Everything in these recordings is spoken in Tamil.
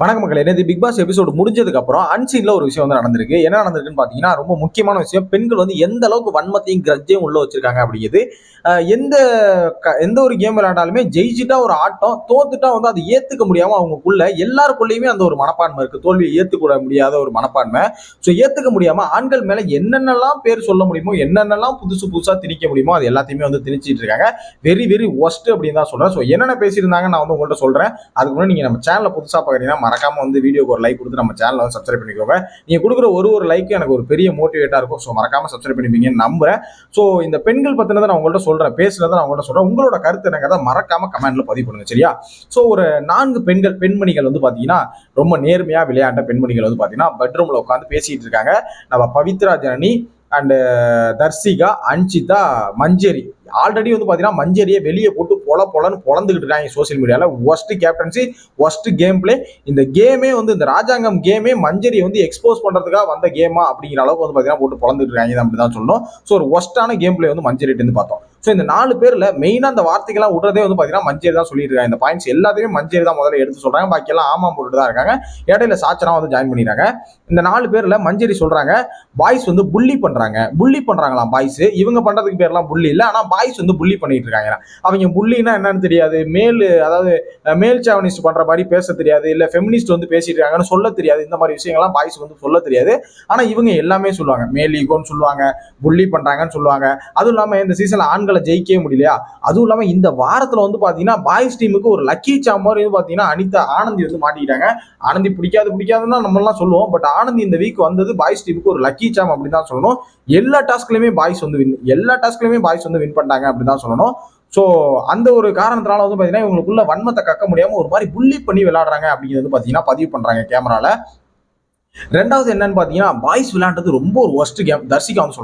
வணக்க மக்கள். நேற்று பிக் பாஸ் எபிசோடு முடிஞ்சதுக்கு அப்புறம் அன்சீன்ல ஒரு விஷயம் வந்து நடந்திருக்கு. என்ன நடந்திருக்குன்னு பாத்தீங்கன்னா ரொம்ப முக்கியமான விஷயம். பெண்கள் வந்து எந்த அளவுக்கு வன்மத்தையும் கிரஜையும் உள்ள வச்சிருக்காங்க அப்படிங்கிறது. எந்த க- எந்த ஒரு கேம் விளையாண்டாலுமே ஜெயிச்சுட்டா ஒரு ஆட்டம் தோத்துட்டா வந்து அதை ஏத்துக்க முடியாம அவங்களுக்குள்ள எல்லாருக்குள்ளயுமே அந்த ஒரு மனப்பான்மை இருக்கு. தோல்வியை ஏத்துக்கூட முடியாத ஒரு மனப்பான்மை. ஸோ ஏத்துக்க முடியாம ஆண்கள் மேல என்னென்னலாம் பேர் சொல்ல முடியுமோ என்னென்னலாம் புதுசு புதுசா திணிக்க முடியுமோ அது எல்லாத்தையுமே வந்து திணிச்சிட்டு இருக்காங்க. வெரி வெரி ஒஸ்ட் அப்படின்னு தான் சொல்றேன். ஸோ என்னென்ன பேசியிருந்தாங்க நான் வந்து உங்கள்கிட்ட சொல்றேன். அதுக்கு முன்னாடி நீங்க நம்ம சேனலில் புதுசா பாக்குறீங்கன்னா மறக்காம வந்து வீடியோக்கு ஒரு லைக் கொடுத்து நம்ம சேனலை வந்து சப்ஸ்கிரைப் பண்ணிக்கோங்க. நீங்க கொடுக்குற ஒரு ஒரு லைக்கும் எனக்கு ஒரு பெரிய மோட்டிவேட்டா இருக்கும். ஸோ மறக்காம சப்ஸ்கிரைப் பண்ணிப்பீங்கன்னு நம்புறேன். ஸோ இந்த பெண்கள் பத்தினதை நான் உங்கள்கிட்ட சொல்றேன். பேசுனதை நான் உங்கள்கிட்ட சொல்றேன். உங்களோட கருத்து என்னங்கிறத மறக்காம கமெண்ட்ல பதிவு பண்ணுங்க சரியா? ஸோ ஒரு நான்கு பெண்கள் பெண்மணிகள் வந்து பாத்தீங்கன்னா ரொம்ப நேர்மையா விளையாண்ட பெண்மணிகள் வந்து பாத்தீங்கன்னா பெட்ரூம்ல உட்காந்து பேசிட்டு இருக்காங்க. நம்ம பவித்ரா ஜனனி அண்டு தர்சிகா அன்சிதா மஞ்சரி. ஆல்ரெடி வந்து பார்த்தீங்கன்னா மஞ்சரியை வெளியே போட்டு பொல பொலன்னு பொழந்துக்கிட்டு இருக்காங்க சோஷியல் மீடியாவில் worst captaincy worst game play இந்த கேமே வந்து இந்த ராஜாங்கம் கேமே மஞ்சரியை வந்து எக்ஸ்போஸ் பண்ணுறதுக்காக வந்த கேமா அப்படிங்கிற அளவுக்கு வந்து பார்த்தீங்கன்னா போட்டு பொழந்துட்டு இருக்காங்க. அப்படி தான் சொல்லணும். ஸோ ஒரு ஒஸ்ட்டான கேம் பிளே வந்து மஞ்சரிட்டு பார்த்தோம். ஸோ இந்த நாலு பேரில் மெயினாக அந்த வார்த்தைகள்லாம் விடுறதே வந்து பார்த்தீங்கன்னா மஞ்சரி தான் சொல்லிட்டு இருக்காங்க. இந்த பாயிண்ட்ஸ் எல்லாத்தையுமே மஞ்சரி தான் முதல்ல எடுத்து சொல்கிறாங்க பாக்கியெல்லாம் ஆமாம் போட்டுட்டு தான் இருக்காங்க. இடையில சாச்சனா வந்து ஜாயின் பண்ணிடுறாங்க. இந்த நாலு பேரில் மஞ்சரி சொல்கிறாங்க பாய்ஸ் வந்து புள்ளி பண்ணுறாங்க புள்ளி பண்ணுறாங்களாம் பாய்ஸ் இவங்க பண்ணுறதுக்கு பேர்லாம் புள்ளி இல்லை. ஆனால் பாய்ஸ் வந்து புள்ளி பண்ணிட்டு இருக்காங்க அவங்க புள்ளினா என்னன்னு தெரியாது. மேல் அதாவது மேல் சாவனிஸ்ட் பண்ற மாதிரி பேச தெரியாது. இல்ல ஃபெமினிஸ்ட் வந்து பேசிட்டு இருக்காங்கன்னு சொல்ல தெரியாது. இந்த மாதிரி விஷயங்கள்லாம் பாய்ஸ் வந்து சொல்ல தெரியாது. ஆனா இவங்க எல்லாமே சொல்லுவாங்க. மேல் ஈகோன்னு சொல்லுவாங்க. புள்ளி பண்றாங்கன்னு சொல்லுவாங்க. அதுவும் இல்லாம இந்த சீசன்ல ஆண்களை ஜெயிக்கவே முடியலையா? அதுவும் இல்லாம இந்த வாரத்துல வந்து பாத்தீங்கன்னா பாய்ஸ் டீமுக்கு ஒரு லக்கி சாம்பர் வந்து பாத்தீங்கன்னா அனிதா ஆனந்தி வந்து மாட்டிக்கிட்டாங்க. ஆனந்தி பிடிக்காது பிடிக்காதுன்னா நம்ம எல்லாம் சொல்லுவோம். பட் ஆனந்தி இந்த வீக் வந்தது பாய்ஸ் டீமுக்கு ஒரு லக்கி சாம் அப்படின்னு தான் சொல்லணும். எல்லா டாஸ்க்லயுமே பாய்ஸ் வந்து வின் எல்லா டாஸ்க்லயுமே பாய்ஸ் வந்து வின் பண்ண பண்ணிட்டாங்க அப்படின்னு தான் சொல்லணும். ஸோ அந்த ஒரு காரணத்தினால வந்து பார்த்தீங்கன்னா இவங்களுக்குள்ள வன்மத்தை கக்க முடியாமல் ஒரு மாதிரி புள்ளி பண்ணி விளையாடுறாங்க அப்படிங்கிறது பார்த்தீங்கன்னா பதிவு பண்ணுறாங்க கேமராவில் ரெண்டாவது என்னன்னு பார்த்தீங்கன்னா பாய்ஸ் விளையாண்டது ரொம்ப ஒரு ஒஸ்ட் கேம் தர்சிகா வந்து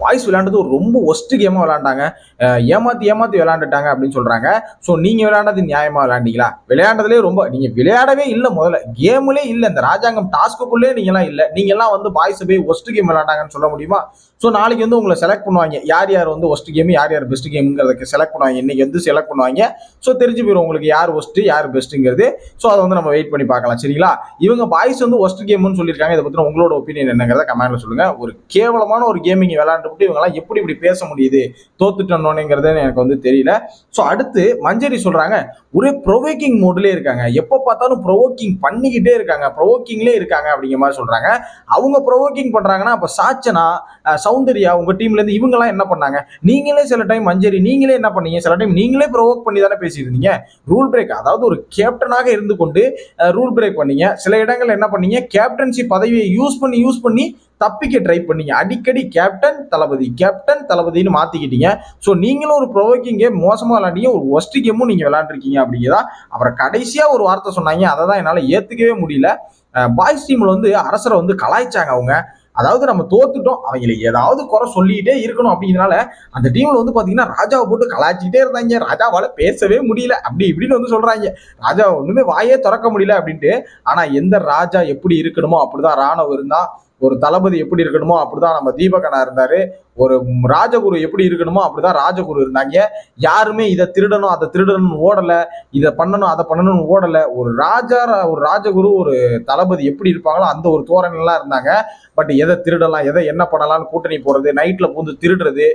பாய்ஸ் விளையாண்டது ஒரு ரொம்ப ஒஸ்ட் கேமாக விளையாண்டாங்க. ஏமாற்றி ஏமாத்தி ஏமாத்தி விளையாண்டுட்டாங்க அப்படின்னு சொல்கிறாங்க ஸோ நீங்கள் விளையாண்டது நியாயமாக விளையாண்டீங்களா? விளையாண்டதுலேயே ரொம்ப நீங்கள் விளையாடவே இல்லை முதல்ல. கேமுலே இல்லை. இந்த ராஜாங்கம் டாஸ்க்குள்ளே நீங்களாம் இல்லை. நீங்கள்லாம் வந்து பாய்ஸ் போய் ஒஸ்ட் கேம் விளையாண்டாங்கன்னு சொல்ல முடியுமா? ஸோ நாளைக்கு வந்து உங்களை செலக்ட் பண்ணுவாங்க. யார் யார் வந்து ஒஸ்ட் கேம் யார் யார் பெஸ்ட் கேம்ங்கிறதுக்கு செலக்ட் பண்ணுவாங்க. இன்னைக்கு வந்து செலக்ட் பண்ணுவாங்க. ஸோ தெரிஞ்சு போயிடும் உங்களுக்கு யார் ஒஸ்ட் யார் பெஸ்ட்டுங்கிறது ஸோ அதை வந்து நம்ம வெயிட் பண்ணி பார்க்கலாம். சரிங்களா? இவங்க பாய்ஸ் வந்து ஒஸ்ட் கேம்னு சொல்லியிருக்காங்க. இதை பற்றின உங்களோட ஒப்பீனியன் என்னங்கிறத கமெண்ட்ல சொல்லுங்க. ஒரு கேவலமான ஒரு கேமிங் விளையாண்டுட்டு இவங்கெல்லாம் எப்படி இப்படி பேச முடியுது? தோத்துட்டோன்னோங்கிறது எனக்கு வந்து தெரியல. ஸோ அடுத்து மஞ்சரி சொல்றாங்க. ஒரே ப்ரொவோக்கிங் மோட்லேயே இருக்காங்க. எப்போ பார்த்தாலும் ப்ரொவோக்கிங் பண்ணிக்கிட்டே இருக்காங்க. ப்ரொவோக்கிங்லேயே இருக்காங்க அப்படிங்கிற மாதிரி சொல்றாங்க. அவங்க ப்ரொவோக்கிங் பண்ணுறாங்கன்னா அப்போ சாச்சனா சௌந்தர்யா உங்க டீம்ல இருந்து இவங்கெல்லாம் என்ன பண்ணாங்க? நீங்களே சில டைம் மஞ்சரி நீங்களே என்ன பண்ணீங்க? சில டைம் நீங்களே ப்ரொவோக் பண்ணி தானே பேசியிருந்தீங்க? ரூல் பிரேக் அதாவது ஒரு கேப்டனாக இருந்து கொண்டு ரூல் பிரேக் பண்ணீங்க. சில இடங்கள் என்ன பண்ணீங்க? கேப்டன்சி பதவியை யூஸ் பண்ணி யூஸ் பண்ணி தப்பிக்க ட்ரை பண்ணீங்க. அடிக்கடி கேப்டன் தளபதி கேப்டன் தளபதினு மாத்திக்கிட்டீங்க. ஸோ நீங்களும் ஒரு ப்ரொவோக்கிங் கேம் மோசமாக விளாண்டீங்க ஒரு ஒஸ்ட் கேமும் நீங்க விளாண்டுருக்கீங்க அப்படிங்கிறதா அப்புறம் கடைசியா ஒரு வார்த்தை சொன்னாங்க. அதை தான் என்னால் ஏத்துக்கவே முடியல. பாய்ஸ் டீம்ல வந்து அரசரை வந்து கலாய்ச்சாங்க அவங்க. அதாவது நம்ம தோத்துட்டோம். அவங்களை ஏதாவது குறை சொல்லிக்கிட்டே இருக்கணும் அப்படிங்கிறனால அந்த டீம்ல வந்து பாத்தீங்கன்னா ராஜாவை போட்டு கலாச்சிக்கிட்டே இருந்தாங்க. ராஜாவால பேசவே முடியல. அப்படி இப்படின்னு வந்து சொல்றாங்க. ராஜா ஒண்ணுமே வாயே திறக்க முடியல அப்படின்ட்டு. ஆனா எந்த ராஜா எப்படி இருக்கணுமோ அப்படிதான் ராணவ இருந்தா ஒரு தளபதி எப்படி இருக்கணுமோ அப்படிதான் நம்ம தீபகனா இருந்தாரு. ஒரு ராஜகுரு எப்படி இருக்கணுமோ அப்படிதான் ராஜகுரு இருந்தாங்க. யாருமே இதை திருடணும் அதை திருடணும்னு ஓடல. இதை பண்ணணும் அதை பண்ணணும்னு ஓடல. ஒரு ராஜா ஒரு ராஜகுரு ஒரு தளபதி எப்படி இருப்பாங்களோ அந்த ஒரு தோரணைலாம் இருந்தாங்க. பட் எதை திருடலாம் எதை என்ன பண்ணலாம்னு கூட்டணி போறது நைட்ல பூந்து திருடுறது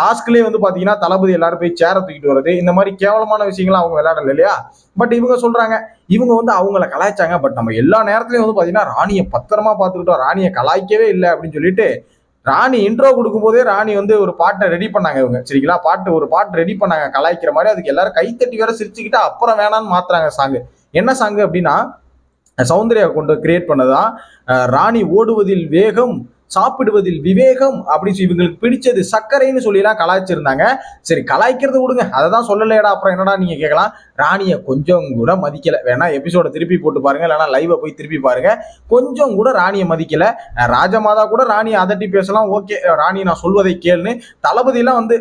டாஸ்க்லேயே வந்து பாத்தீங்கன்னா தளபதி எல்லாரும் போய் சேர தூக்கிட்டு வர்றது இந்த மாதிரி கேவலமான விஷயங்கள்லாம் அவங்க விளையாடல இல்லையா? பட் இவங்க சொல்றாங்க இவங்க வந்து அவங்கள கலாய்ச்சாங்க. பட் நம்ம எல்லா நேரத்துலையும் வந்து பார்த்தீங்கன்னா ராணியை பத்திரமா பார்த்துக்கிட்டோம். ராணியை கலாய்க்கவே இல்லை அப்படின்னு சொல்லிட்டு ராணி இன்ட்ரோ கொடுக்கும்போதே ராணி வந்து ஒரு பாட்டை ரெடி பண்ணாங்க இவங்க. சரிங்களா? பாட்டு ஒரு பாட்டு ரெடி பண்ணாங்க. கலாய்க்கிற மாதிரி அதுக்கு எல்லாரும் கைத்தட்டி வேற சிரிச்சுக்கிட்டு அப்புறம் வேணான்னு மாத்துறாங்க சாங்கு என்ன சாங்கு அப்படின்னா சௌந்தர்யா கொண்டு கிரியேட் பண்ணதான் ராணி ஓடுவதில் வேகம் சாப்பிடுவதில் விவேகம் அப்படின்னு சொல்லி இவங்களுக்கு பிடிச்சது சர்க்கரைன்னு சொல்லிலாம் கலாய்ச்சிருந்தாங்க. சரி கலாய்க்கிறது விடுங்க. அதை தான் சொல்லலையடா. அப்புறம் என்னடா நீங்க கேட்கலாம்? ராணியை கொஞ்சம் கூட மதிக்கல. வேணா எபிசோட திருப்பி போட்டு பாருங்க. இல்லைனா லைவை போய் திருப்பி பாருங்க. கொஞ்சம் கூட ராணியை மதிக்கல. ராஜமாதா கூட ராணியை அதட்டி பேசலாம். ஓகே. ராணி நான் சொல்வதை கேளுன்னு தளபதியெல்லாம் வந்து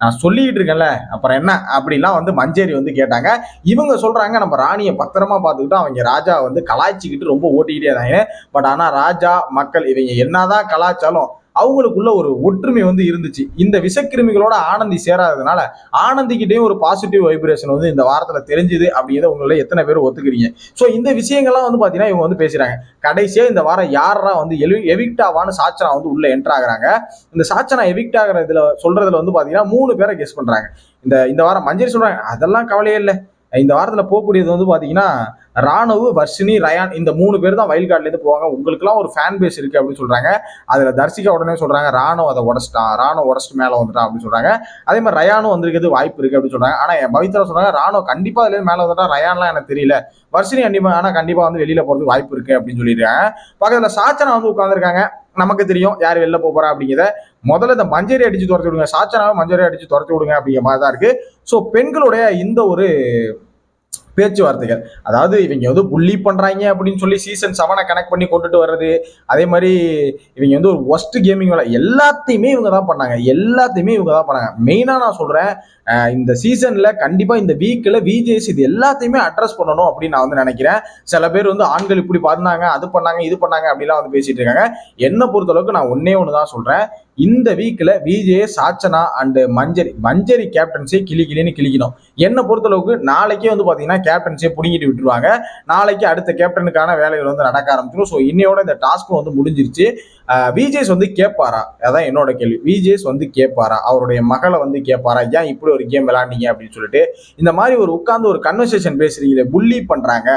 நான் சொல்லிக்கிட்டு இருக்கேன்ல அப்புறம் என்ன அப்படிலாம் வந்து மஞ்சேரி வந்து கேட்டாங்க. இவங்க சொல்றாங்க நம்ம ராணியை பத்திரமா பார்த்துக்கிட்டு அவங்க ராஜா வந்து கலாய்ச்சிக்கிட்டு ரொம்ப ஓட்டிக்கிட்டே இருந்தாங்க. பட் ஆனால் ராஜா மக்கள் இவங்க என்னதான் கலாச்சாலும் அவங்களுக்குள்ள ஒரு ஒற்றுமை வந்து இருந்துச்சு. இந்த விஷக்கிருமிகளோட ஆனந்தி சேராததுனால ஆனந்திக்கிட்டே ஒரு பாசிட்டிவ் வைப்ரேஷன் வந்து இந்த வாரத்தில் தெரிஞ்சுது அப்படிங்கிறத உங்களை எத்தனை பேர் ஒத்துக்கிறீங்க? ஸோ இந்த விஷயங்கள்லாம் வந்து பார்த்தீங்கன்னா இவங்க வந்து பேசுகிறாங்க கடைசியாக இந்த வாரம் யாரா வந்து எலி எவிக்டாவான்னு சாச்சனா வந்து உள்ளே என்டர் ஆகுறாங்க. இந்த சாச்சனா எவிக்ட் ஆகிற இதில் சொல்கிறதுல வந்து பார்த்தீங்கன்னா மூணு பேரை கெஸ் பண்ணுறாங்க இந்த இந்த வாரம் மஞ்சரி சொல்கிறாங்க அதெல்லாம் கவலையே இல்லை. இந்த வாரத்தில் போகக்கூடியது வந்து பார்த்தீங்கன்னா ராணுவ வர்ஷினி ரயான் இந்த மூணு பேர் தான் வயல் போவாங்க. உங்களுக்குலாம் ஒரு ஃபேன் பேஸ் இருக்கு அப்படின்னு சொல்றாங்க. அதுல தர்சிகா உடனே சொல்றாங்க ராணுவ அதை உடச்சிட்டான் ராணுவ உடச்சிட்டு மேலே வந்துட்டான் அப்படின்னு சொல்றாங்க. அதே மாதிரி ரயானும் வந்திருக்கிறது வாய்ப்பு இருக்கு அப்படின்னு சொல்றாங்க. ஆனா என் பவித்ரா சொல்றாங்க ராணுவ கண்டிப்பா அதுல மேலே வந்துட்டா ரயான்லாம் எனக்கு தெரியல. வர்ஷினி கண்டிப்பா ஆனா கண்டிப்பா வந்து வெளியில போறதுக்கு வாய்ப்பு இருக்கு அப்படின்னு சொல்லியிருக்காங்க. பக்கத்துல சாச்சனா வந்து உட்காந்துருக்காங்க நமக்கு தெரியும் யார் வெளில போக போறா அப்படிங்கிறத. முதல்ல இந்த மஞ்சரி அடிச்சு துரத்தி விடுங்க. சாச்சனாவை மஞ்சரி அடிச்சு துரத்தி விடுங்க அப்படிங்கிற மாதிரி தான் இருக்கு. ஸோ பெண்களுடைய இந்த ஒரு பேச்சுவார்த்தைகள். அதாவது இவங்க வந்து புள்ளி பண்ணுறாங்க அப்படின்னு சொல்லி சீசன் செவனை கனெக்ட் பண்ணி கொண்டுட்டு வர்றது. அதே மாதிரி இவங்க வந்து ஒரு ஒஸ்ட் கேமிங் வேலை. எல்லாத்தையுமே இவங்க தான் பண்ணாங்க. எல்லாத்தையுமே இவங்க தான் பண்ணாங்க. மெயினாக நான் சொல்கிறேன் இந்த சீசனில் கண்டிப்பாக இந்த வீக்கில் விஜேஸ் இது எல்லாத்தையுமே அட்ரஸ் பண்ணணும் அப்படின்னு நான் வந்து நினைக்கிறேன். சில பேர் வந்து ஆண்கள் இப்படி பண்ணாங்க அது பண்ணாங்க இது பண்ணாங்க அப்படிலாம் வந்து பேசிகிட்டு இருக்காங்க. என்னை பொறுத்தளவுக்கு நான் ஒன்னே ஒன்று தான் சொல்கிறேன் இந்த வீக்கில் விஜே சாச்சனா அண்டு மஞ்சரி மஞ்சரி கேப்டன்ஸே கிளி கிளின்னு கிளிக்கணும். என்னை பொறுத்தளவுக்கு நாளைக்கே வந்து பார்த்தீங்கன்னா கேப்டன்ஸே பிடிங்கிட்டு விட்டுருவாங்க. நாளைக்கு அடுத்த கேப்டனுக்கான வேலைகள் வந்து நடக்க ஆரம்பிச்சிடும். ஸோ இன்னையோட இந்த டாஸ்க்கும் வந்து முடிஞ்சிருச்சு. விஜேஸ் வந்து கேட்பாரா அதான் என்னோட கேள்வி. விஜேஸ் வந்து கேட்பாரா அவருடைய மகளை வந்து கேட்பாரா ஏன் இப்படி ஒரு கேம் விளாண்டீங்க அப்படின்னு சொல்லிட்டு இந்த மாதிரி ஒரு உட்கார்ந்து ஒரு கன்வர்சேஷன் பேசுறீங்களே புள்ளி பண்றாங்க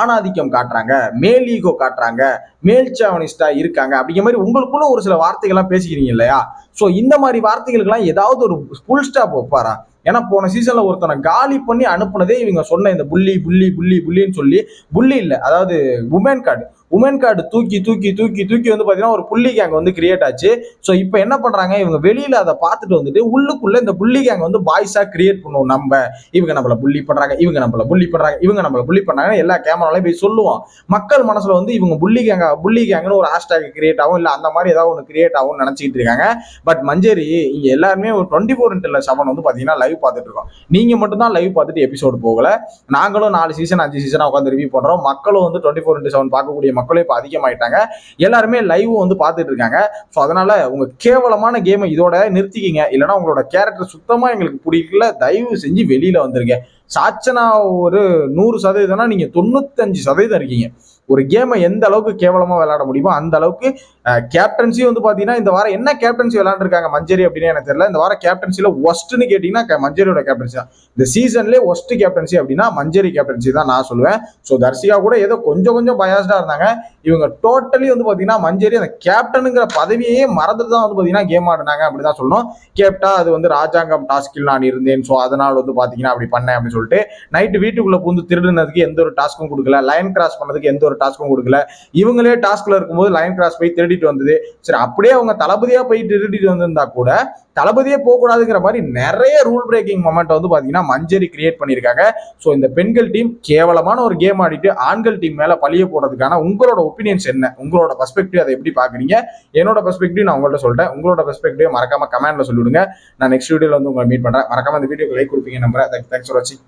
ஆணாதிக்கம் காட்டுறாங்க மேல் ஈகோ காட்டுறாங்க மேல்ச்சாவனிஸ்டா இருக்காங்க அப்படிங்கிற மாதிரி உங்களுக்குள்ள ஒரு சில வார்த்தைகள்லாம் பேசிக்கிறீங்க இல்லையா? ஸோ இந்த மாதிரி வார்த்தைகளுக்கெல்லாம் ஏதாவது ஒரு ஃபுல் ஸ்டாப் வைப்பாரா? ஏன்னா போன சீசன்ல ஒருத்தனை காலி பண்ணி அனுப்புனதே இவங்க சொன்ன இந்த புள்ளி புள்ளி புள்ளி புள்ளின்னு சொல்லி புள்ளி இல்லை அதாவது உமன் கார்டு உமன் கார்டு தூக்கி தூக்கி தூக்கி தூக்கி வந்து பார்த்தீங்கன்னா ஒரு புள்ளி கேங் வந்து கிரியேட் ஆச்சு. ஸோ இப்போ என்ன பண்ணுறாங்க இவங்க வெளியில் அதை பார்த்துட்டு வந்துட்டு உள்ளுக்குள்ளே இந்த புள்ளி கேங் வந்து பாய்ஸாக கிரியேட் பண்ணுவோம் நம்ம. இவங்க நம்மள புள்ளி பண்ணுறாங்க இவங்க நம்மள புள்ளி பண்ணுறாங்க இவங்க நம்மள புள்ளி பண்ணாங்க எல்லா கேமராலையும் போய் சொல்லுவோம். மக்கள் மனசில் வந்து இவங்க புள்ளி கேங்க புள்ளி கேங்னு ஒரு ஹேஷ்டாக் கிரியேட் ஆகும் இல்லை அந்த மாதிரி ஏதாவது ஒன்று கிரியேட் ஆகும்னு நினைச்சிட்டு இருக்காங்க. பட் மஞ்சரி இங்கே எல்லாருமே ஒரு டுவெண்ட்டி ஃபோர் இன்டில் செவன் வந்து பார்த்தீங்கன்னா லைவ் பார்த்துட்டு இருக்கோம். நீங்கள் மட்டும் தான் லைவ் பார்த்துட்டு எபிசோடு போகல. நாங்களும் நாலு சீசன் அஞ்சு சீசனாக உட்காந்து ரிவ்யூ பண்ணுறோம் மக்களும் வந்து டுவெண்ட்டி ஃபோர் இன்ட்டு செவன் பார்க்கக்கூடிய மக்களே இப்போ அதிகமாயிட்டாங்க. எல்லாருமே லைவ் வந்து பார்த்துட்டு இருக்காங்க. ஸோ அதனால உங்க கேவலமான கேமை இதோட நிறுத்திக்கிங்க. இல்லைன்னா உங்களோட கேரக்டர் சுத்தமா எங்களுக்கு பிடிக்கல. தயவு செஞ்சு வெளியில வந்துருங்க. சாச்சனா ஒரு நூறு சதவீதம்னா நீங்க தொண்ணூத்தஞ்சு சதவீதம் இருக்கீங்க. ஒரு கேமை எந்த அளவுக்கு கேவலமா விளையாட முடியுமோ அந்த அளவுக்கு கேப்டன்சி வந்து பாத்தீங்கன்னா இந்த வாரம் என்ன கேப்டன்சி விளையாண்டுருக்காங்க மஞ்சரி அப்படின்னு எனக்கு தெரியல. இந்த வாரம் கேப்டன்சில ஒஸ்ட்னு கேட்டீங்கன்னா மஞ்சரியோட கேப்டன்சி தான். இந்த சீசன்லேயே ஒஸ்ட் கேப்டன்சி அப்படின்னா மஞ்சரி கேப்டன்சி தான் நான் சொல்லுவேன். ஸோ தர்சிகா கூட ஏதோ கொஞ்சம் கொஞ்சம் பயாஸ்டா இருந்தாங்க. இவங்க டோட்டலி வந்து பாத்தீங்கன்னா மஞ்சரி அந்த கேப்டனுங்கிற பதவியே மறந்துட்டு தான் வந்து பாத்தீங்கன்னா கேம் ஆடினாங்க அப்படிதான் சொல்லணும். கேப்டா அது வந்து ராஜாங்கம் டாஸ்கில் நான் இருந்தேன். ஸோ அதனால வந்து பாத்தீங்கன்னா அப்படி பண்ணேன் அப்படின்னு சொல்லிட்டு நைட்டு வீட்டுக்குள்ளே பூந்து திருடுனதுக்கு எந்த ஒரு டாஸ்க்கும் கொடுக்கல. லைன் கிராஸ் பண்ணதுக்கு எந்த ஒரு டாஸ்க்கும் கொடுக்கல. இவங்களே டாஸ்க்கில் இருக்கும்போது லைன் கிராஸ் போய் திருடிட்டு வந்தது. சரி அப்படியே அவங்க தளபதியாக போய் திருடிட்டு வந்திருந்தா கூட தளபதியே போகக்கூடாதுங்கிற மாதிரி நிறைய ரூல் பிரேக்கிங் மொமெண்ட் வந்து பார்த்தீங்கன்னா மஞ்சரி கிரியேட் பண்ணியிருக்காங்க. ஸோ இந்த பெண்கள் டீம் கேவலமான ஒரு கேம் ஆடிட்டு ஆண்கள் டீம் மேலே பழிய போடுறதுக்கான உங்களோட ஒப்பீனியன்ஸ் என்ன? உங்களோட பெர்ஸ்பெக்டிவ் அதை எப்படி பார்க்குறீங்க என்னோட பெர்ஸ்பெக்டிவ் நான் உங்கள்ட்ட சொல்லிட்டேன் உங்களோட பெர்ஸ்பெக்டிவ் மறக்காம கமெண்ட்ல சொல்லிவிடுங்க நான் நெக்ஸ்ட் வீடியோவில் வந்து உங்களை மீட் பண்ணுறேன் மறக்காம இந்த வீடியோக்கு லைக் கொடுப்பீங்க நம்புறேன். தேங்க்ஸ் ஃபார் வாட்சிங்